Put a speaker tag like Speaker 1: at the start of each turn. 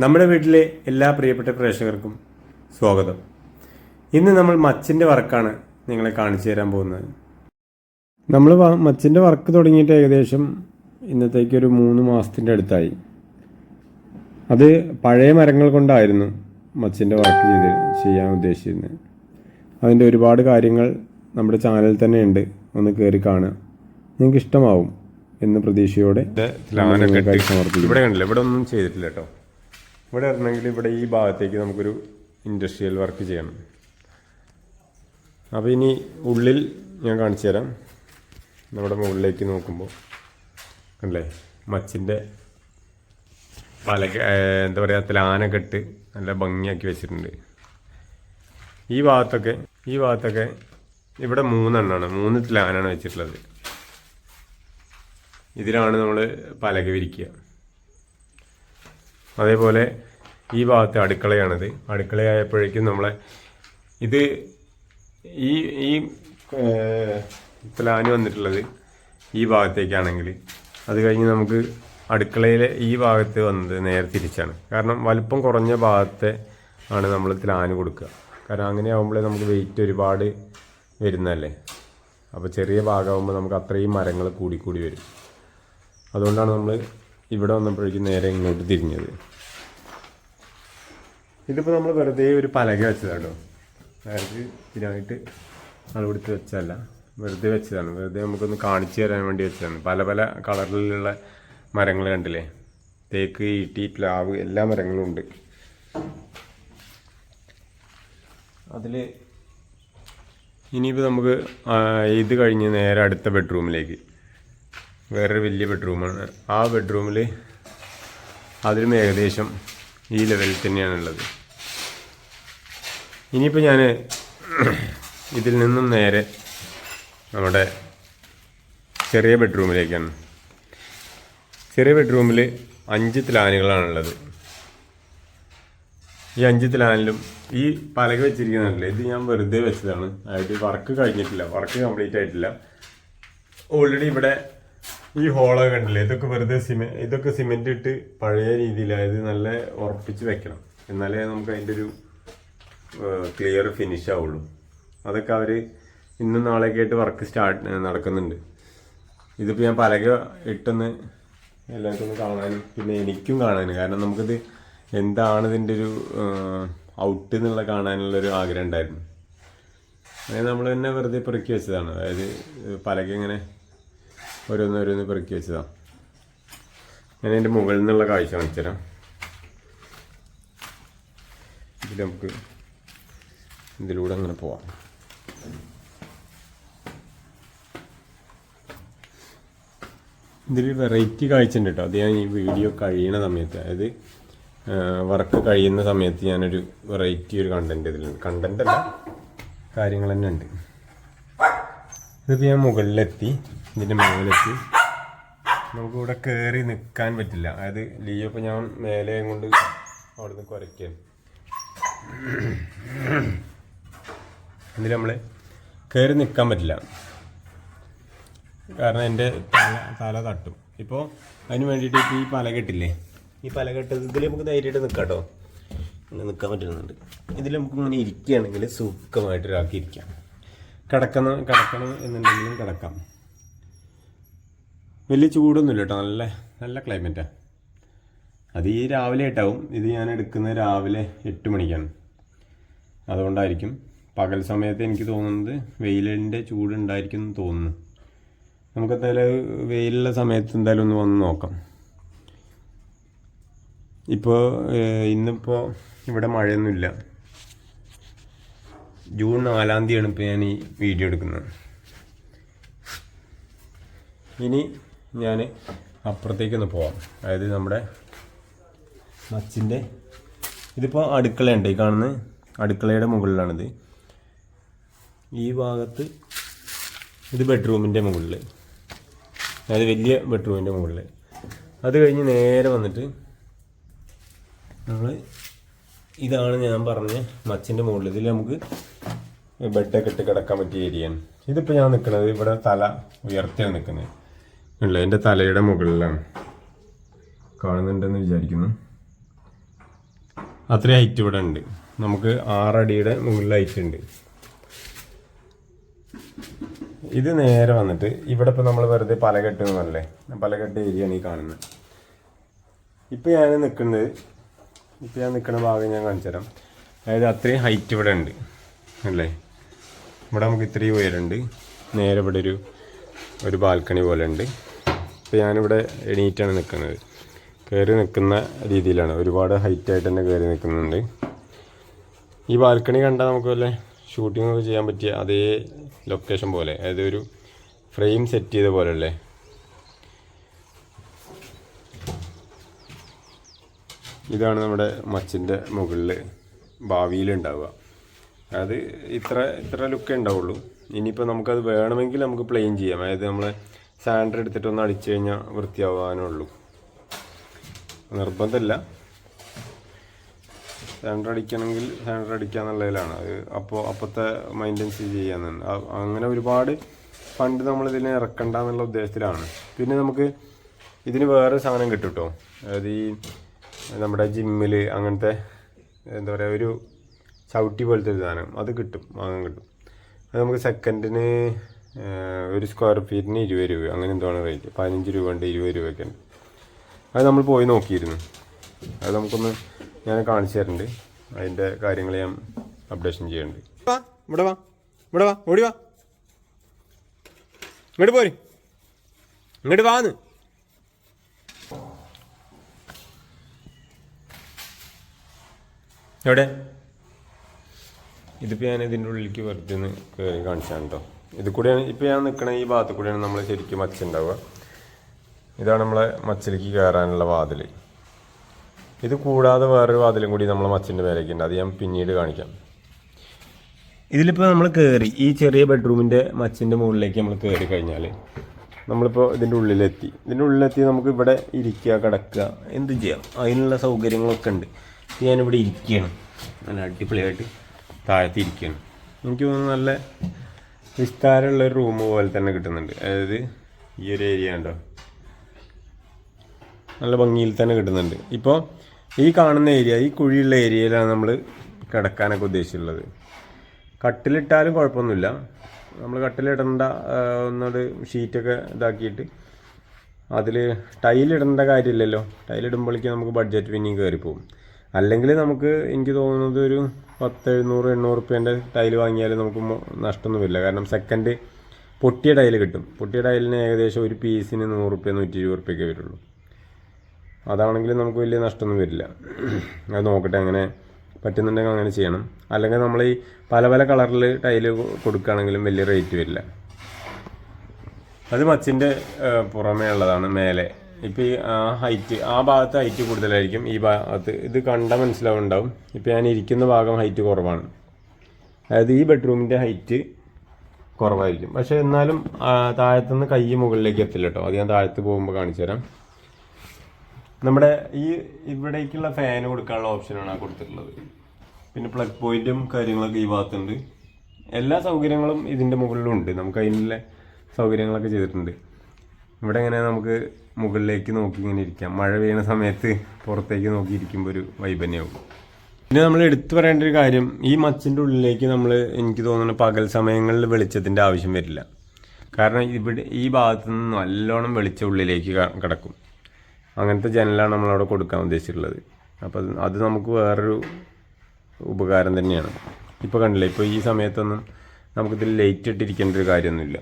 Speaker 1: നമ്മുടെ വീട്ടിലെ എല്ലാ പ്രിയപ്പെട്ട പ്രേക്ഷകർക്കും സ്വാഗതം. ഇന്ന് നമ്മൾ മച്ചിന്റെ വർക്കാണ് നിങ്ങളെ കാണിച്ചു തരാൻ പോകുന്നത്. നമ്മൾ മച്ചിന്റെ വർക്ക് തുടങ്ങിയിട്ട് ഏകദേശം ഇന്നത്തേക്ക് ഒരു മൂന്ന് മാസത്തിന്റെ അടുത്തായി. അത് പഴയ മരങ്ങൾ കൊണ്ടായിരുന്നു മച്ചിന്റെ വർക്ക് ചെയ്ത് ചെയ്യാൻ ഉദ്ദേശിച്ചിരുന്നത്. അതിന്റെ ഒരുപാട് കാര്യങ്ങൾ നമ്മുടെ ചാനലിൽ തന്നെ ഉണ്ട്. ഒന്ന് കയറി കാണുക. നിങ്ങൾക്ക് ഇഷ്ടമാവും എന്ന് പ്രതീക്ഷയോടെ ഇവിടെ കണ്ടില്ല. ഇവിടെ ഒന്നും ചെയ്തിട്ടില്ല കേട്ടോ. ഇവിടെ വരണമെങ്കിൽ ഇവിടെ ഈ ഭാഗത്തേക്ക് നമുക്കൊരു ഇൻഡസ്ട്രിയൽ വർക്ക് ചെയ്യണം. അപ്പോൾ ഇനി ഉള്ളിൽ ഞാൻ കാണിച്ചു തരാം. നമ്മുടെ മുകളിലേക്ക് നോക്കുമ്പോൾ അല്ലേ മച്ചിന്റെ പല എന്താ പറയുക തിലാനൊക്കെ ഇട്ട് നല്ല ഭംഗിയാക്കി വെച്ചിട്ടുണ്ട്. ഈ ഭാഗത്തൊക്കെ ഈ ഭാഗത്തൊക്കെ ഇവിടെ മൂന്നെണ്ണമാണ് മൂന്ന് തിലാനാണ് വെച്ചിട്ടുള്ളത്. ഇതിലാണ് നമ്മൾ പലക വിരിക്കുക. അതേപോലെ ഈ ഭാഗത്ത് അടുക്കളയാണിത്. അടുക്കളയായപ്പോഴേക്കും നമ്മളെ ഇത് ഈ ഈ പ്ലാന് വന്നിട്ടുള്ളത് ഈ ഭാഗത്തേക്കാണെങ്കിൽ. അത് കഴിഞ്ഞ് നമുക്ക് അടുക്കളയിലെ ഈ ഭാഗത്ത് വന്നത് നേരെ തിരിച്ചാണ്. കാരണം വലുപ്പം കുറഞ്ഞ ഭാഗത്തെ ആണ് നമ്മൾ പ്ലാന് കൊടുക്കുക. കാരണം അങ്ങനെ ആകുമ്പോഴേ നമുക്ക് വെയിറ്റ് ഒരുപാട് വരുന്നതല്ലേ? അപ്പോൾ ചെറിയ ഭാഗമാകുമ്പോൾ നമുക്ക് അത്രയും മരങ്ങൾ കൂടിക്കൂടി വരും. അതുകൊണ്ടാണ് നമ്മൾ ഇവിടെ വന്നപ്പോഴേക്കും നേരെ ഇങ്ങോട്ട് തിരിഞ്ഞത്. ഇതിപ്പോൾ നമ്മൾ വെറുതെ ഒരു പലക വെച്ചതാട്ടോ. അതായത് ഇതിനായിട്ട് അളവെടുത്ത് വെച്ചല്ല വെറുതെ വെച്ചതാണ്. വെറുതെ നമുക്കൊന്ന് കാണിച്ചു തരാൻ വേണ്ടി വെച്ചതാണ്. പല പല കളറിലുള്ള മരങ്ങൾ കണ്ടില്ലേ? തേക്ക് ഈട്ടി പ്ലാവ് എല്ലാ മരങ്ങളും ഉണ്ട്. അതിൽ ഇനിയിപ്പോൾ നമുക്ക് ഇത് കഴിഞ്ഞ് നേരെ അടുത്ത ബെഡ്റൂമിലേക്ക് വേറൊരു വലിയ ബെഡ്റൂമാണ് ആ ബെഡ്റൂമിൽ അതിലും ഏകദേശം ഈ ലെവലിൽ തന്നെയാണുള്ളത് ഇനിയിപ്പോൾ ഞാൻ ഇതിൽ നിന്നും നേരെ നമ്മുടെ ചെറിയ ബെഡ്റൂമിലേക്കാണ് ചെറിയ ബെഡ്റൂമിൽ അഞ്ച് തിലാനുകളാണുള്ളത് ഈ അഞ്ച് തിലാനിലും ഈ പലക വെച്ചിരിക്കുന്നുണ്ടല്ലേ. ഇത് ഞാൻ വെറുതെ വെച്ചതാണ്. അതായത് വർക്ക് കഴിഞ്ഞിട്ടില്ല. വർക്ക് കംപ്ലീറ്റ് ആയിട്ടില്ല. ഓൾറെഡി ഇവിടെ ഈ ഹോളോ കണ്ടില്ലേ? ഇതൊക്കെ വെറുതെ സിമെ ഇതൊക്കെ സിമെന്റ് ഇട്ട് പഴയ രീതിയിൽ അതായത് നല്ല ഉറപ്പിച്ച് വെക്കണം. എന്നാലേ നമുക്ക് അതിന്റെ ഒരു ക്ലിയർ ഫിനിഷ് ആവുള്ളൂ. അതൊക്കെ അവർ ഇന്നും നാളെയൊക്കെ ആയിട്ട് വർക്ക് സ്റ്റാർട്ട് നടക്കുന്നുണ്ട്. ഇതിപ്പോൾ ഞാൻ പലക ഇട്ടൊന്ന് എല്ലാവർക്കും കാണാനും പിന്നെ എനിക്കും കാണാനും. കാരണം നമുക്കിത് എന്താണ് ഇതിന്റെ ഒരു ഔട്ട് എന്നുള്ള കാണാനുള്ളൊരു ആഗ്രഹം ഉണ്ടായിരുന്നു. അങ്ങനെ നമ്മൾ തന്നെ വെറുതെ പെറുക്കി വെച്ചതാണ്. അതായത് പലക ഇങ്ങനെ ഓരോന്ന് ഓരോന്ന് പെറുക്കി വെച്ചതാണ് ഞാൻ എന്റെ മുകളിൽ നിന്നുള്ള കാഴ്ച കാണിച്ചു തരാം. ഇതിൽ നമുക്ക് ഇതിലൂടെ അങ്ങനെ പോവാം. ഇതിൽ വെറൈറ്റി കാഴ്ച ഉണ്ട് കേട്ടോ. അത് ഞാൻ ഈ വീഡിയോ കഴിയുന്ന സമയത്ത് അതായത് വർക്ക് കഴിയുന്ന സമയത്ത് ഞാനൊരു വെറൈറ്റി ഒരു കണ്ടന്റ് ഇതിലുണ്ട്. കണ്ടന്റ് അല്ല കാര്യങ്ങൾ തന്നെ ഉണ്ട്. ഇതിപ്പോൾ ഞാൻ മുകളിലെത്തി ഇതിന്റെ മുകളിലെത്തി നമുക്ക് ഇവിടെ കയറി നിൽക്കാൻ പറ്റില്ല. അതായത് ലീവ് ഇപ്പോൾ ഞാൻ മേലെ കൊണ്ട് അവിടെ നിന്ന് കുരയ്ക്കുകയാണ് ഇതിൽ നമ്മൾ കയറി നിൽക്കാൻ പറ്റില്ല. കാരണം എന്റെ തല തല തട്ടും. ഇപ്പോൾ അതിന് വേണ്ടിയിട്ട് ഈ പലകെട്ടില്ലേ ഈ പല പലകെട്ട് ഇതിൽ നമുക്ക് ധൈര്യമായിട്ട് നിൽക്കാം കേട്ടോ നിൽക്കാൻ പറ്റുന്നുണ്ട്. ഇതിൽ നമുക്ക് ഇങ്ങനെ ഇരിക്കുകയാണെങ്കിൽ സുഖമായിട്ട് ഒരാൾക്ക് ഇരിക്കാം. കിടക്കണം കിടക്കണം എന്നുണ്ടെങ്കിലും കിടക്കാം. വലിയ ചൂടൊന്നുമില്ല കേട്ടോ. നല്ല നല്ല ക്ലൈമറ്റാണ് അത് ഈ രാവിലെ ആയിട്ടാവും ഇത് ഞാൻ എടുക്കുന്ന രാവിലെ എട്ട് മണിക്കാണ്. അതുകൊണ്ടായിരിക്കും പകൽ സമയത്ത് എനിക്ക് തോന്നുന്നത് വെയിലിന്റെ ചൂടുണ്ടായിരിക്കും എന്ന് തോന്നുന്നു. നമുക്ക് എന്തായാലും വെയിലുള്ള സമയത്ത് എന്തായാലും ഒന്ന് വന്ന് നോക്കാം. ഇപ്പോൾ ഇന്നിപ്പോൾ ഇവിടെ മഴയൊന്നുമില്ല. ജൂൺ നാലാം തീയതിയാണ് ഇപ്പോൾ ഞാൻ ഈ വീഡിയോ എടുക്കുന്നത്. ഇനി ഞാൻ അപ്പുറത്തേക്കൊന്ന് പോവാം. അതായത് നമ്മുടെ മച്ചിന്റെ ഇതിപ്പോൾ അടുക്കളയുണ്ട്. ഈ കാണുന്ന അടുക്കളയുടെ മുകളിലാണിത്. ഈ ഭാഗത്ത് ഇത് ബെഡ്റൂമിന്റെ മുകളിൽ അതായത് വലിയ ബെഡ്റൂമിന്റെ മുകളിൽ അത് കഴിഞ്ഞ് നേരെ വന്നിട്ട് നമ്മൾ ഇതാണ് ഞാൻ പറഞ്ഞ മച്ചിന്റെ മുകളിൽ ഇതിൽ നമുക്ക് ബെഡൊക്കെ ഇട്ട് കിടക്കാൻ പറ്റിയ ഏരിയയാണ്. ഇതിപ്പോൾ ഞാൻ നിൽക്കുന്നത് ഇവിടെ തല ഉയർത്തിയാണ് നിൽക്കുന്നത് ഉള്ളത് എന്റെ തലയുടെ മുകളിലാണ്. കാണുന്നുണ്ടെന്ന് വിചാരിക്കുന്നു. അത്രയും ഹൈറ്റ് ഇവിടെ ഉണ്ട്. നമുക്ക് ആറടിയുടെ മുകളിൽ ഹൈറ്റ് ഉണ്ട്. ഇത് നേരെ വന്നിട്ട് ഇവിടെ ഇപ്പൊ നമ്മൾ വെറുതെ പലകെട്ട് എന്നല്ലേ പലകെട്ട് ഏരിയയാണ് ഈ കാണുന്നത് ഇപ്പോൾ ഞാൻ നിൽക്കുന്നത് ഇപ്പോൾ ഞാൻ നിൽക്കുന്ന ഭാഗം ഞാൻ കാണിച്ചു തരാം അതായത് അത്രയും ഹൈറ്റ് ഇവിടെ ഉണ്ട്. അല്ലേ? ഇവിടെ നമുക്ക് ഇത്രയും ഉയരുണ്ട് നേരെ ഇവിടെ ഒരു ഒരു ബാൽക്കണി പോലെ ഉണ്ട് ഇപ്പം ഞാനിവിടെ എണീറ്റാണ് നിൽക്കുന്നത്. കയറി നിൽക്കുന്ന രീതിയിലാണ്. ഒരുപാട് ഹൈറ്റ് ആയിട്ട് തന്നെ കയറി നിൽക്കുന്നുണ്ട്. ഈ ബാൽക്കണി കണ്ടാൽ നമുക്ക് വല്ല ഷൂട്ടിംഗ് ഒക്കെ ചെയ്യാൻ പറ്റിയ അതേ ലൊക്കേഷൻ പോലെ അതായത് ഒരു ഫ്രെയിം സെറ്റ് ചെയ്ത പോലെ അല്ലേ ഇതാണ് നമ്മുടെ മച്ചിന്റെ മുകളിൽ ഭാവിയിൽ ഉണ്ടാവുക. അത് ഇത്ര ഇത്ര ലുക്കേ ഉണ്ടാവുള്ളൂ. ഇനിയിപ്പോൾ നമുക്കത് വേണമെങ്കിൽ നമുക്ക് പ്ലെയിൻ ചെയ്യാം. അതായത് നമ്മൾ സാൻഡർ എടുത്തിട്ട് ഒന്ന് അടിച്ചു കഴിഞ്ഞാൽ വൃത്തിയാവാനേ ഉള്ളൂ. നിർബന്ധമില്ല സാൻഡർ അടിക്കണമെങ്കിൽ സാൻഡർ അടിക്കുക എന്നുള്ളതിലാണ്. അത് അപ്പോൾ അപ്പോഴത്തെ മൈന്റൻസ് ചെയ്യാന്നുണ്ട് അ- അങ്ങനെ ഒരുപാട് ഫണ്ട് നമ്മൾ ഇതിനെ ഇറക്കണ്ട എന്നുള്ള ഉദ്ദേശത്തിലാണ്. പിന്നെ നമുക്ക് ഇതിന് വേറെ സാധനം കിട്ടും കേട്ടോ അതായത് ഈ നമ്മുടെ ജിമ്മിൽ അങ്ങനത്തെ എന്താ പറയുക ഒരു ചവിട്ടി പോലത്തെ ഒരു സാധനം. അത് കിട്ടും വാങ്ങാൻ കിട്ടും. അത് നമുക്ക് സെക്കൻഡിന് ഒരു സ്ക്വയർ ഫീറ്റിന് ഇരുപത് രൂപ. അങ്ങനെ എന്തോ ആണ് റേറ്റ് പതിനഞ്ച് രൂപ ഉണ്ട് ഇരുപത് രൂപയൊക്കെ ഉണ്ട്. അത് നമ്മൾ പോയി നോക്കിയിരുന്നു. അത് നമുക്കൊന്ന് ഞാൻ കാണിച്ചു തരുന്നുണ്ട് അതിന്റെ കാര്യങ്ങൾ ഞാൻ അപ്ഡേഷൻ ചെയ്യുന്നുണ്ട്. ഇവിടെ വാ. ഇവിടെ വാ ഓടി വാ. ഇങ്ങോട്ട് പോര്. ഇങ്ങോട്ട് വാന്ന് എവിടെ? ഇതിപ്പോൾ ഞാൻ ഇതിന്റെ ഉള്ളിലേക്ക് വെറുതെ ഒന്ന് കയറി കാണിച്ചാണ് കേട്ടോ ഇത് കൂടെയാണ് ഇപ്പോൾ ഞാൻ നിൽക്കണ ഈ ഭാഗത്ത് കൂടെയാണ് നമ്മൾ ശരിക്കും മച്ചുണ്ടാവുക ഇതാണ് നമ്മളെ മച്ചിലേക്ക് കയറാനുള്ള വാതിൽ ഇത് കൂടാതെ വേറൊരു വാതിലും കൂടി നമ്മളെ മച്ചിന്റെ മേലേക്ക് ഉണ്ട് അത് ഞാൻ പിന്നീട് കാണിക്കാം. ഇതിലിപ്പോൾ നമ്മൾ കയറി ഈ ചെറിയ ബെഡ്റൂമിന്റെ മച്ചിന്റെ മുകളിലേക്ക് നമ്മൾ കയറി കഴിഞ്ഞാൽ നമ്മളിപ്പോൾ ഇതിന്റെ ഉള്ളിലെത്തി. ഇതിന്റെ ഉള്ളിലെത്തി നമുക്ക് ഇവിടെ ഇരിക്കുക കിടക്കുക എന്ത് ചെയ്യാം. അതിനുള്ള സൗകര്യങ്ങളൊക്കെ ഉണ്ട് ഞാനിവിടെ ഇരിക്കുകയാണ് നല്ല അടിപൊളിയായിട്ട് താഴത്ത് ഇരിക്കുകയാണ് എനിക്ക് തോന്നുന്നു നല്ല വിസ്താരമുള്ള ഒരു റൂം പോലെ തന്നെ കിട്ടുന്നുണ്ട്. അതായത് ഈ ഒരു ഏരിയ ഉണ്ടോ നല്ല ഭംഗിയിൽ തന്നെ കിട്ടുന്നുണ്ട്. ഇപ്പോൾ ഈ കാണുന്ന ഏരിയ ഈ കുഴിയുള്ള ഏരിയയിലാണ് നമ്മൾ കിടക്കാനൊക്കെ ഉദ്ദേശിച്ചുള്ളത് കട്ടിലിട്ടാലും കുഴപ്പമൊന്നുമില്ല. നമ്മൾ കട്ടിലിടേണ്ട ഒന്നോട് ഷീറ്റൊക്കെ ഇതാക്കിയിട്ട് അതിൽ ടൈലിടേണ്ട കാര്യമില്ലല്ലോ. ടൈലിടുമ്പോഴേക്കും നമുക്ക് ബഡ്ജറ്റ് പിന്നെയും കയറിപ്പോവും അല്ലെങ്കിൽ നമുക്ക് എനിക്ക് തോന്നുന്നത് ഒരു പത്ത് എഴുന്നൂറ് എണ്ണൂറ് റുപ്യേന്റെ ടൈൽ വാങ്ങിയാൽ നമുക്ക് നഷ്ടമൊന്നുമില്ല കാരണം സെക്കൻഡ് പൊട്ടിയ ടൈൽ കിട്ടും. പൊട്ടിയ ടൈലിന് ഏകദേശം ഒരു പീസിന് നൂറ് റുപ്യ നൂറ്റി ഇരുപത് റുപ്യൊക്കെ വരുള്ളൂ. അതാണെങ്കിൽ നമുക്ക് വലിയ നഷ്ടമൊന്നും വരില്ല. അത് നോക്കട്ടെ അങ്ങനെ പറ്റുന്നുണ്ടെങ്കിൽ അങ്ങനെ ചെയ്യണം. അല്ലെങ്കിൽ നമ്മൾ ഈ പല പല കളറിൽ ടൈൽ കൊടുക്കുകയാണെങ്കിലും വലിയ റേറ്റ് വരില്ല. അത് മച്ചിന്റെ പുറമേ ഉള്ളതാണ് മേലെ. ഇപ്പോൾ ഈ ഹൈറ്റ് ആ ഭാഗത്ത് ഹൈറ്റ് കൂടുതലായിരിക്കും. ഈ ഭാഗത്ത് ഇത് കണ്ട മനസ്സിലാവുണ്ടാവും. ഇപ്പോൾ ഞാൻ ഇരിക്കുന്ന ഭാഗം ഹൈറ്റ് കുറവാണ്. അതായത് ഈ ബെഡ്റൂമിന്റെ ഹൈറ്റ് കുറവായിരിക്കും. പക്ഷേ എന്നാലും താഴത്തുനിന്ന് കൈ മുകളിലേക്ക് എത്തില്ല കേട്ടോ. അത് ഞാൻ താഴത്ത് പോകുമ്പോൾ കാണിച്ചു തരാം. നമ്മുടെ ഈ ഇവിടേക്കുള്ള ഫാൻ കൊടുക്കാനുള്ള ഓപ്ഷനാണ് ആ കൊടുത്തിട്ടുള്ളത്. പിന്നെ പ്ലഗ് പോയിന്റും കാര്യങ്ങളൊക്കെ ഈ ഭാഗത്തുണ്ട്. എല്ലാ സൗകര്യങ്ങളും ഇതിന്റെ മുകളിലുണ്ട്. നമുക്ക് അതിനുള്ള സൗകര്യങ്ങളൊക്കെ ചെയ്തിട്ടുണ്ട്. ഇവിടെ ഇങ്ങനെ നമുക്ക് മുകളിലേക്ക് നോക്കി ഇങ്ങനെ ഇരിക്കാം. മഴ പെയ്യുന്ന സമയത്ത് പുറത്തേക്ക് നോക്കി ഇരിക്കുമ്പോൾ ഒരു വൈബ് പിന്നെ നമ്മൾ എടുത്തു പറയേണ്ട ഒരു കാര്യം ഈ മച്ചിന്റെ ഉള്ളിലേക്ക് നമ്മൾ എനിക്ക് തോന്നുന്നു പകൽ സമയങ്ങളിൽ വെളിച്ചത്തിന്റെ ആവശ്യം വരില്ല. കാരണം ഇവിടെ ഈ ഭാഗത്ത് നിന്ന് നല്ലോണം വെളിച്ചം ഉള്ളിലേക്ക് കിടക്കും. അങ്ങനത്തെ ജനലാണ് നമ്മളവിടെ കൊടുക്കാൻ ഉദ്ദേശിച്ചിട്ടുള്ളത്. അപ്പോൾ അത് നമുക്ക് വേറൊരു ഉപകാരം തന്നെയാണ്. ഇപ്പോൾ കണ്ടില്ല ഇപ്പോൾ ഈ സമയത്തൊന്നും നമുക്കിതിൽ ലൈറ്റ് ഇട്ടിരിക്കേണ്ട ഒരു കാര്യമൊന്നുമില്ല.